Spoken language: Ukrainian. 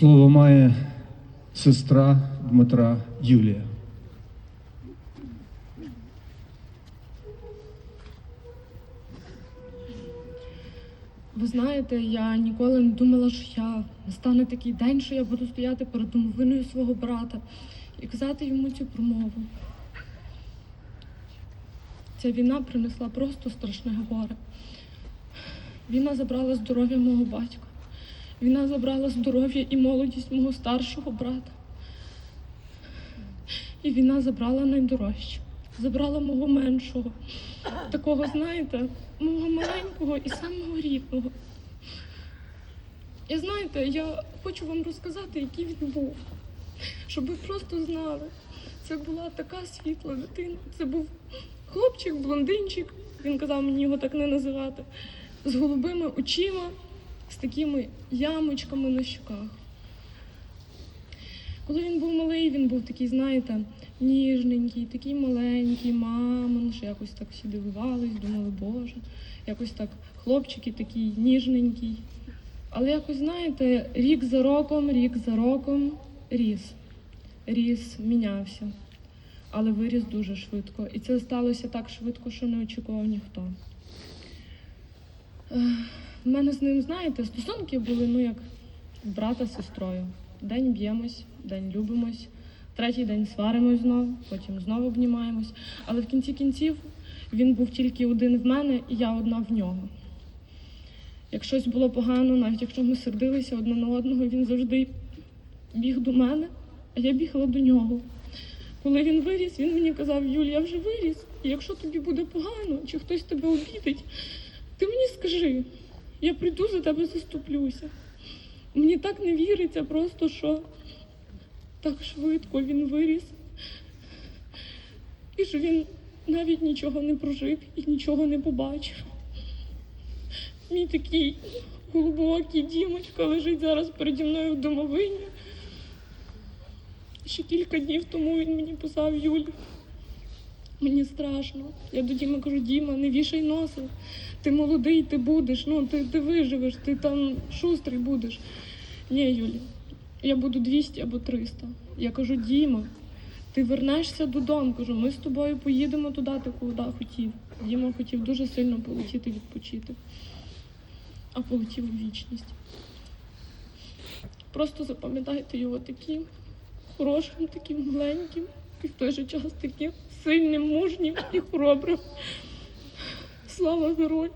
Слово має сестра Дмитра Юлія. Ви знаєте, я ніколи не думала, що я настане такий день, що я буду стояти перед домовиною свого брата і казати йому цю промову. Ця війна принесла просто страшне горе. Війна забрала здоров'я мого батька. Війна забрала здоров'я і молодість мого старшого брата. І війна забрала найдорожче. Забрала мого меншого. Такого, знаєте, мого маленького і самого рідного. І знаєте, я хочу вам розказати, який він був. Щоб ви просто знали. Це була така світла дитина. Це був хлопчик, блондинчик, він казав мені його так не називати, з голубими очима, такими ямочками на щоках. Коли він був малий, він був такий, знаєте, ніжненький, такий маленький, мамин, що якось так всі дивувались, думали, Боже, якось так хлопчик і такий ніжненький. Але якось, знаєте, рік за роком, рік за роком ріс. Ріс, мінявся. Але виріс дуже швидко. І це сталося так швидко, що не очікував ніхто. В мене з ним, знаєте, стосунки були, ну, як брата з сестрою. День б'ємось, день любимось, третій день сваримось знов, потім знову обнімаємось. Але в кінці кінців він був тільки один в мене, і я одна в нього. Як щось було погано, навіть якщо ми сердилися одне на одного, він завжди біг до мене, а я бігла до нього. Коли він виріс, він мені казав, Юль, я вже виріс, і якщо тобі буде погано, чи хтось тебе обідить, ти мені скажи, я прийду за тебе заступлюся. Мені так не віриться просто, що так швидко він виріс. І що він навіть нічого не прожив і нічого не побачив. Мій такий глибокий дімочка лежить зараз переді мною в домовині. Ще кілька днів тому він мені писав Юль. Мені страшно. Я до Діми кажу, Діма, не вішай носа. Ти молодий, ти будеш, ну ти, ти виживеш, ти там шустрий будеш. Ні, Юлі, я буду 200 або 300. Я кажу, Діма, ти вернешся додому. Кажу, ми з тобою поїдемо туди, ти куди хотів. Діма хотів дуже сильно полетіти відпочити, а полетів у вічність. Просто запам'ятайте його таким хорошим, таким маленьким, і в той же час таким сильним, мужнім і хоробрим. Слава герою!